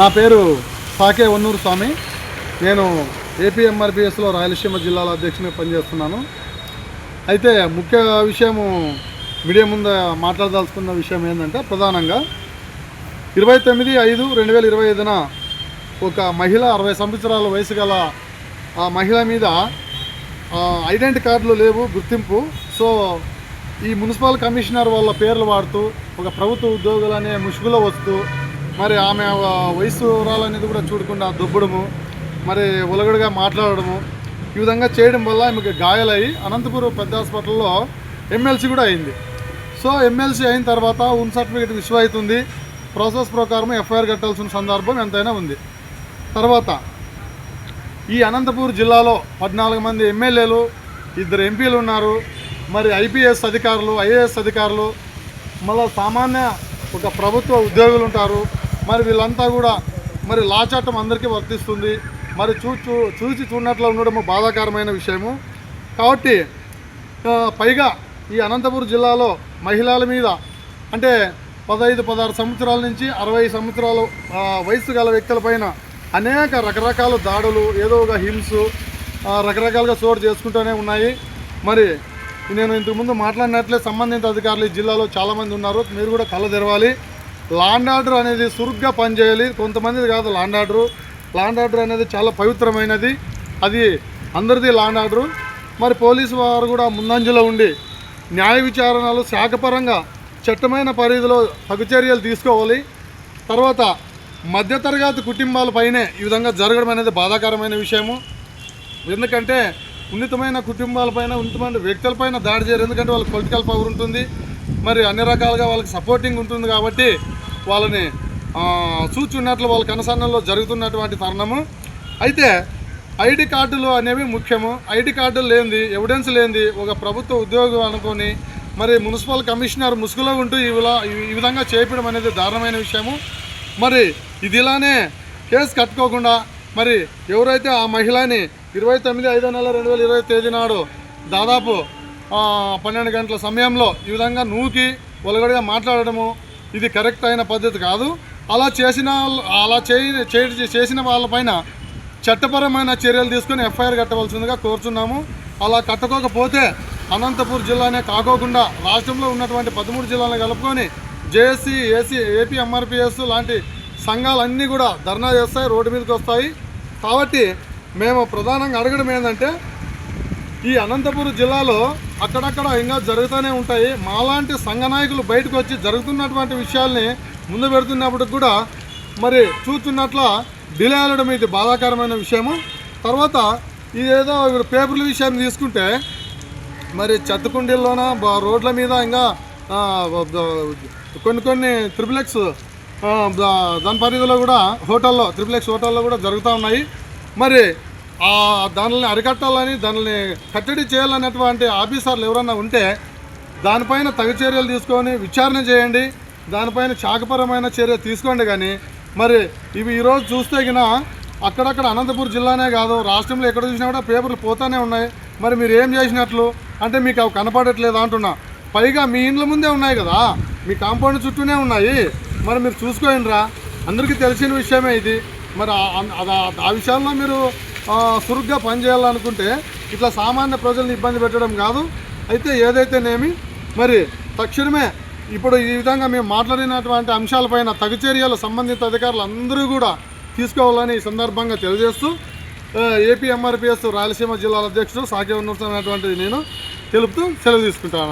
నా పేరు సాకే వన్నూరు స్వామి. నేను ఏపీఎంఆర్పిఎస్లో రాయలసీమ జిల్లాలో అధ్యక్షునిగా పనిచేస్తున్నాను. అయితే ముఖ్య విషయము మీడియా ముందు మాట్లాడదాల్చుకున్న విషయం ఏంటంటే ప్రధానంగా ఇరవై తొమ్మిది ఐదు రెండు వేల ఇరవై ఐదున ఒక మహిళ అరవై సంవత్సరాల వయసు గల ఆ మహిళ మీద ఐడెంటిటీ ఐడెంటి కార్డులు లేవు గుర్తింపు. సో ఈ మున్సిపల్ కమిషనర్ వాళ్ళ పేర్లు వాడుతూ ఒక ప్రభుత్వ ఉద్యోగులు అనే ముసుగులో వస్తూ మరి ఆమె వయసు అనేది కూడా చూడకుండా దుబ్బడము మరి ఉలగడుగా మాట్లాడడము ఈ విధంగా చేయడం వల్ల ఆమెకి గాయాలయ్యి అనంతపురం పెద్ద హాస్పిటల్లో ఎమ్మెల్సీ కూడా అయింది. సో ఎమ్మెల్సీ అయిన తర్వాత ఉన్ సర్టిఫికేట్ ఇష్యూ అవుతుంది. ప్రాసెస్ ప్రకారం ఎఫ్ఐఆర్ కట్టాల్సిన సందర్భం ఎంతైనా ఉంది. తర్వాత ఈ అనంతపూర్ జిల్లాలో పద్నాలుగు మంది ఎమ్మెల్యేలు ఇద్దరు ఎంపీలు ఉన్నారు. మరి ఐపీఎస్ అధికారులు ఐఏఎస్ అధికారులు మళ్ళీ సామాన్య ఒక ప్రభుత్వ ఉద్యోగులు ఉంటారు. మరి వీళ్ళంతా కూడా మరి లా చట్టం అందరికీ వర్తిస్తుంది. మరి చూ చూ చూసి చూడనట్లు ఉండడం బాధాకరమైన విషయము. కాబట్టి పైగా ఈ అనంతపురం జిల్లాలో మహిళల మీద అంటే పదహైదు పదహారు సంవత్సరాల నుంచి అరవై సంవత్సరాలు వయసు గల వ్యక్తులపైన అనేక రకరకాల దాడులు ఏదో ఒక హింస రకరకాలుగా చోటు చేసుకుంటూనే ఉన్నాయి. మరి నేను ఇంతకుముందు మాట్లాడినట్లే సంబంధిత అధికారులు ఈ జిల్లాలో చాలామంది ఉన్నారు. మీరు కూడా కళ్ళ తెరవాలి. లాండ్ ఆర్డర్ అనేది సురుగ్గా పనిచేయాలి. కొంతమంది కాదు లాండ్ ఆర్డరు లాండ్ ఆర్డర్ అనేది చాలా పవిత్రమైనది. అది అందరిది లాండ్ ఆర్డరు మరి పోలీసు వారు కూడా ముందంజలో ఉండి న్యాయ విచారణలు శాఖపరంగా చట్టమైన పరిధిలో తగు చర్యలు తీసుకోవాలి. తర్వాత మధ్యతరగతి కుటుంబాలపైనే ఈ విధంగా జరగడం అనేది బాధాకరమైన విషయము. ఎందుకంటే ఉన్నతమైన కుటుంబాలపైన ఉన్నతమైన వ్యక్తులపైన దాడి చేయరు. ఎందుకంటే వాళ్ళకి పొలిటికల్ పవర్ ఉంటుంది. మరి అన్ని రకాలుగా వాళ్ళకి సపోర్టింగ్ ఉంటుంది కాబట్టి వాళ్ళని చూచున్నట్లు వాళ్ళ కనసన్నంలో జరుగుతున్నటువంటి తరుణము అయితే ఐడి కార్డులు అనేవి ముఖ్యము. ఐడి కార్డులు లేనిది ఎవిడెన్స్ లేనిది ఒక ప్రభుత్వ ఉద్యోగం అనుకొని మరి మున్సిపల్ కమిషనర్ ముసుగులో ఉంటూ ఇలా ఈ విధంగా చేయడం అనేది దారుణమైన విషయము. మరి ఇది ఇలానే కేసు కట్టుకోకుండా మరి ఎవరైతే ఆ మహిళని ఇరవై తొమ్మిది ఐదో నెల రెండు వేల ఇరవై తేదీ నాడు దాదాపు పన్నెండు గంటల సమయంలో ఈ విధంగా నూకి ఒలగడిగా మాట్లాడడము ఇది కరెక్ట్ అయిన పద్ధతి కాదు. అలా చేసిన అలా చేయ చేసిన వాళ్ళపైన చట్టపరమైన చర్యలు తీసుకొని ఎఫ్ఐఆర్ కట్టవలసిందిగా కోరుచున్నాము. అలా కట్టుకోకపోతే అనంతపూర్ జిల్లానే కాకోకుండా రాష్ట్రంలో ఉన్నటువంటి పదమూడు జిల్లాలను కలుపుకొని జేఏసీ ఏసీ ఏపీ ఎంఆర్పిఎస్ లాంటి సంఘాలన్నీ కూడా ధర్నా చేస్తాయి రోడ్డు మీదకి వస్తాయి. కాబట్టి మేము ప్రధానంగా అడగడం ఏంటంటే ఈ అనంతపురం జిల్లాలో అక్కడక్కడ ఇంకా జరుగుతూనే ఉంటాయి. మాలాంటి సంఘ నాయకులు బయటకు వచ్చి జరుగుతున్నటువంటి విషయాల్ని ముందు పెడుతున్నప్పుడు కూడా మరి చూస్తున్నట్ల డిలే అవ్వడం ఇది బాధాకరమైన విషయము. తర్వాత ఇదేదో పేపర్ల విషయం తీసుకుంటే మరి చెత్తకుండీల్లోన రోడ్ల మీద ఇంకా కొన్ని కొన్ని త్రిపులెక్స్ దాని పరిధిలో కూడా హోటల్లో త్రిపులెక్స్ హోటల్లో కూడా జరుగుతూ ఉన్నాయి. మరి ఆ దానిని అరికట్టాలని దానిని కట్టడి చేయాలన్నటువంటి ఆఫీసర్లు ఎవరన్నా ఉంటే దానిపైన తగు చర్యలు తీసుకొని విచారణ చేయండి. దానిపైన శాఖపరమైన చర్య తీసుకోండి కానీ మరి ఇవి ఈరోజు చూస్తే గిన అక్కడక్కడ అనంతపూర్ జిల్లానే కాదు రాష్ట్రంలో ఎక్కడ చూసినా కూడా పేపర్లు పోతానే ఉన్నాయి. మరి మీరు ఏం చేసినట్లు? అంటే మీకు అవి కనపడట్లేదు అంటున్నా. పైగా మీ ఇండ్ల ముందే ఉన్నాయి కదా మీ కాంపౌండ్ చుట్టూనే ఉన్నాయి. మరి మీరు చూసుకోండి రా అందరికీ తెలిసిన విషయమే ఇది. మరి ఆ విషయాల్లో మీరు చురుగ్గా సురుగ్గా పనిచేయాలనుకుంటే ఇట్లా సామాన్య ప్రజల్ని ఇబ్బంది పెట్టడం కాదు. అయితే ఏదైతేనేమి మరి తక్షణమే ఇప్పుడు ఈ విధంగా మేము మాట్లాడినటువంటి అంశాలపైన తగు చర్యలు సంబంధిత అధికారులు అందరూ కూడా తీసుకోవాలని ఈ సందర్భంగా తెలియజేస్తూ ఏపీ ఎంఆర్పిఎస్ రాయలసీమ జిల్లాల అధ్యక్షుడు సాకే ఉన్నటువంటిది నేను తెలుపుతూ సెలవు తీసుకుంటాను